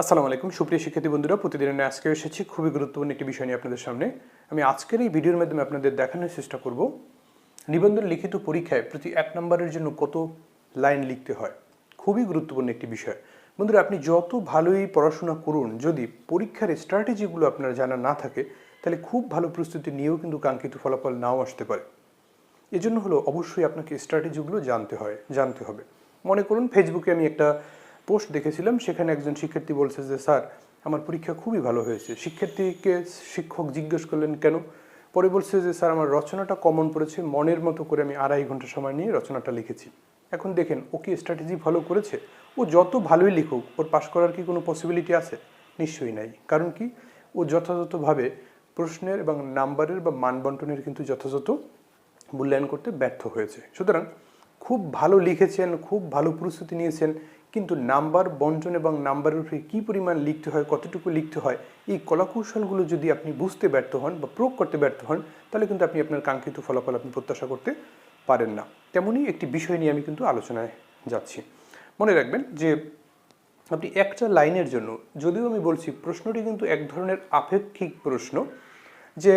আসসালামু আলাইকুম। সুপ্রিয় শিক্ষার্থী বন্ধুরা, প্রতিদিনের আজকে এসেছি। খুবই গুরুত্বপূর্ণ একটি বিষয় নিয়ে আপনাদের সামনে। আমি আজকের এই ভিডিওর মাধ্যমে আপনাদের দেখানোর চেষ্টা করব, নিবন্ধন লিখিত পরীক্ষায় প্রতি এক নম্বরের জন্য কত লাইন লিখতে হয়। খুবই গুরুত্বপূর্ণ একটি বিষয়। বন্ধুরা, আপনি যত ভালোই পড়াশোনা করুন, যদি পরীক্ষার স্ট্র্যাটেজিগুলো আপনার জানা না থাকে, তাহলে খুব ভালো প্রস্তুতি নিয়েও কিন্তু কাঙ্ক্ষিত ফলাফল নাও আসতে পারে। এজন্য হলো অবশ্যই আপনাকে স্ট্র্যাটেজিগুলো জানতে হয়, জানতে হবে। মনে করুন, ফেসবুকে আমি একটা পোস্ট দেখেছিলাম, সেখানে একজন শিক্ষার্থী বলছে যে, স্যার, আমার পরীক্ষা খুবই ভালো হয়েছে। শিক্ষার্থীকে শিক্ষক জিজ্ঞেস করলেন, কেন? পরে বলছে যে, স্যার, আমার রচনাটা কমন পড়েছে, মনের মতো করে আমি আড়াই ঘণ্টা সময় নিয়ে রচনাটা লিখেছি। এখন দেখেন, ও কি স্ট্র্যাটেজি ফলো করেছে? ও যত ভালোই লিখুক, ওর পাশ করার কি কোনো পসিবিলিটি আছে? নিশ্চয়ই নাই। কারণ কি? ও যথাযথভাবে প্রশ্নের এবং নাম্বারের বা মান বন্টনের কিন্তু যথাযথ মূল্যায়ন করতে ব্যর্থ হয়েছে। সুতরাং খুব ভালো লিখেছেন, খুব ভালো প্রস্তুতি নিয়েছেন কিন্তু নাম্বার, বন্টন এবং নাম্বারের উপরে কী পরিমাণ লিখতে হয়, কতটুকু লিখতে হয়, এই কলাকৌশলগুলো যদি আপনি বুঝতে ব্যর্থ হন বা প্রয়োগ করতে ব্যর্থ হন, তাহলে কিন্তু আপনি আপনার কাঙ্ক্ষিত ফলাফল আপনি প্রত্যাশা করতে পারেন না। তেমনই একটি বিষয় নিয়ে আমি কিন্তু আলোচনায় যাচ্ছি। মনে রাখবেন যে আপনি একটা লাইনের জন্য, যদিও আমি বলছি প্রশ্নটি কিন্তু এক ধরনের আপেক্ষিক প্রশ্ন, যে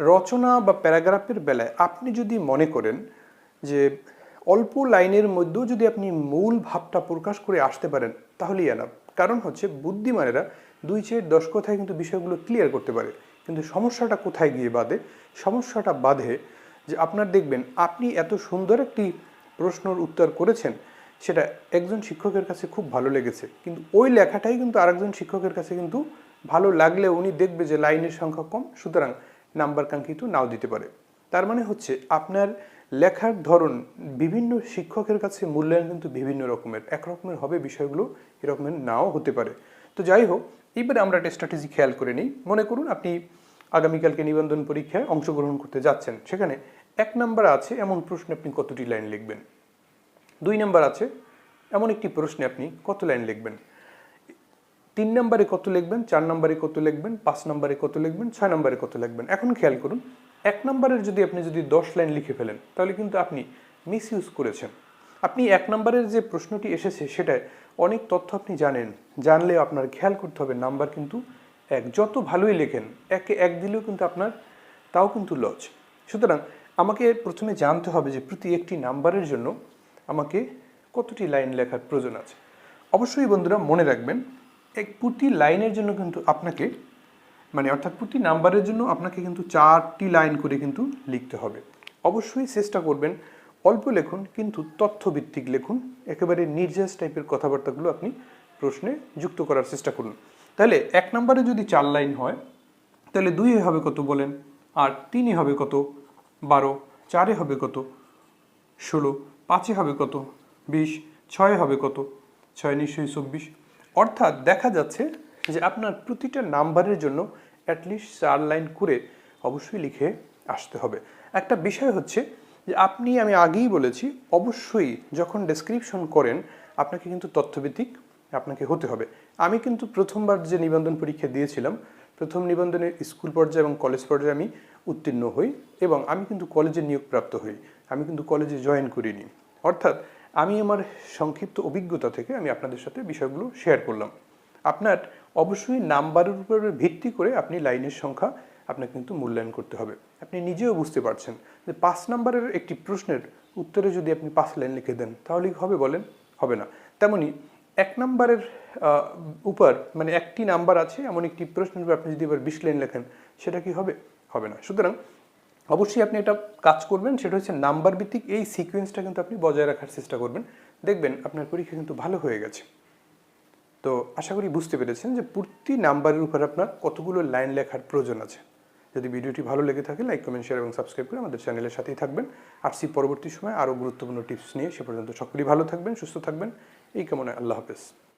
রচনা বা প্যারাগ্রাফের বেলায় আপনি যদি মনে করেন যে অল্প লাইনের মধ্যেও যদি আপনি মূল ভাবটা প্রকাশ করে আসতে পারেন, তাহলেই এনাফ। কারণ হচ্ছে বুদ্ধিমানেরা দুই চেয়ে দশ কথায় কিন্তু বিষয়গুলো ক্লিয়ার করতে পারে। কিন্তু সমস্যাটা কোথায় গিয়ে বাঁধে? সমস্যাটা বাঁধে যে আপনার দেখবেন, আপনি এত সুন্দর একটি প্রশ্নর উত্তর করেছেন, সেটা একজন শিক্ষকের কাছে খুব ভালো লেগেছে। কিন্তু ওই লেখাটাই কিন্তু আরেকজন শিক্ষকের কাছে কিন্তু ভালো লাগলেও উনি দেখবে যে লাইনের সংখ্যা কম, সুতরাং নাম্বার কাঙ্ক্ষিত নাও দিতে পারে। তার মানে হচ্ছে আপনার লেখার ধরন বিভিন্ন শিক্ষকের কাছে মূল্যায়ন কিন্তু বিভিন্ন রকমের। একরকমের হবে বিষয়গুলো এরকমের নাও হতে পারে। তো যাই হোক, এবারে আমরা একটা স্ট্র্যাটেজি খেয়াল করে নিই। মনে করুন আপনি আগামীকালকে নিবন্ধন পরীক্ষায় অংশগ্রহণ করতে যাচ্ছেন। সেখানে এক নাম্বার আছে, এমন প্রশ্নে আপনি কতটি লাইন লিখবেন? দুই নাম্বার আছে, এমন একটি প্রশ্নে আপনি কত লাইন লিখবেন? তিন নম্বরে কত লিখবেন, চার নম্বরে কত লিখবেন, পাঁচ নম্বরে কত লিখবেন, ছয় নম্বরে কত লিখবেন? এখন খেয়াল করুন এক নম্বরের যদি আপনি যদি দশ লাইন লিখে ফেলেন, তাহলে কিন্তু আপনি মিস ইউজ করেছেন। আপনি এক নম্বরের যে প্রশ্নটি এসেছে সেটায় অনেক তথ্য আপনি জানেন। জানলে আপনার খেয়াল করতে হবে, নাম্বার কিন্তু এক। যত ভালোই লেখেন, একে এক দিলেও কিন্তু আপনার, তাও কিন্তু লজ। সুতরাং আমাকে প্রথমে জানতে হবে যে প্রতি একটি নাম্বারের জন্য আমাকে কতটি লাইন লেখার প্রয়োজন আছে। অবশ্যই বন্ধুরা মনে রাখবেন, এক প্রতি লাইনের জন্য কিন্তু আপনাকে মানে অর্থাৎ প্রতি নাম্বারের জন্য আপনাকে কিন্তু চারটি লাইন করে কিন্তু লিখতে হবে। অবশ্যই চেষ্টা করবেন অল্প লেখুন, কিন্তু তথ্যভিত্তিক লেখুন। একেবারে নির্যাস টাইপের কথাবার্তাগুলো আপনি প্রশ্নে যুক্ত করার চেষ্টা করুন। তাহলে এক নম্বরে যদি চার লাইন হয়, তাহলে দুইয়ে হবে কত বলেন? আর তিনে হবে কত? বারো। চারে হবে কত? ষোলো। পাঁচে হবে কত? বিশ। ছয়ে হবে কত? ছয় নিশ্চয়ই চব্বিশ। অর্থাৎ দেখা যাচ্ছে যে আপনার প্রতিটা নাম্বারের জন্য অ্যাটলিস্ট চার লাইন করে অবশ্যই লিখে আসতে হবে। একটা বিষয় হচ্ছে যে আপনি, আমি আগেই বলেছি, অবশ্যই যখন ডেসক্রিপশন করেন, আপনাকে কিন্তু তথ্যভিত্তিক আপনাকে হতে হবে। আমি কিন্তু প্রথমবার যে নিবন্ধন পরীক্ষা দিয়েছিলাম, প্রথম নিবন্ধনে স্কুল পর্যায়ে এবং কলেজ পর্যায়ে আমি উত্তীর্ণ হই এবং আমি কিন্তু কলেজে নিয়োগপ্রাপ্ত হই। আমি কিন্তু কলেজে জয়েন করিনি। অর্থাৎ আমি আমার সংক্ষিপ্ত অভিজ্ঞতা থেকে আমি আপনাদের সাথে বিষয়গুলো শেয়ার করলাম। আপনার অবশ্যই নাম্বারের উপরে ভিত্তি করে আপনি লাইনের সংখ্যা আপনাকে কিন্তু মূল্যায়ন করতে হবে। আপনি নিজেও বুঝতে পারছেন যে পাঁচ নাম্বারের একটি প্রশ্নের উত্তরে যদি আপনি পাঁচ লাইন লিখে দেন তাহলে হবে বলেন? হবে না। তেমনি এক নাম্বারের উপর মানে একটি নাম্বার আছে, এমন একটি প্রশ্নের উপর আপনি যদি এবার বিশ লাইন লেখেন, সেটা কি হবে? হবে না। সুতরাং অবশ্যই আপনি একটা কাজ করবেন, সেটা হচ্ছে নাম্বার ভিত্তিক এই সিকোয়েন্সটা কিন্তু আপনি বজায় রাখার চেষ্টা করবেন। দেখবেন আপনার পরীক্ষা কিন্তু ভালো হয়ে গেছে। তো আশা করি বুঝতে পেরেছেন যে প্রতি নাম্বারের উপর আপনার কতগুলো লাইন লেখার প্রয়োজন আছে। যদি ভিডিওটি ভালো লেগে থাকে, লাইক, কমেন্ট, শেয়ার এবং সাবস্ক্রাইব করে আমাদের চ্যানেলের সাথেই থাকবেন। আসছি পরবর্তী সময় আরও গুরুত্বপূর্ণ টিপস নিয়ে সে পর্যন্ত সকলেই ভালো থাকবেন, সুস্থ থাকবেন। এই কেমন আল্লাহ হাফেজ।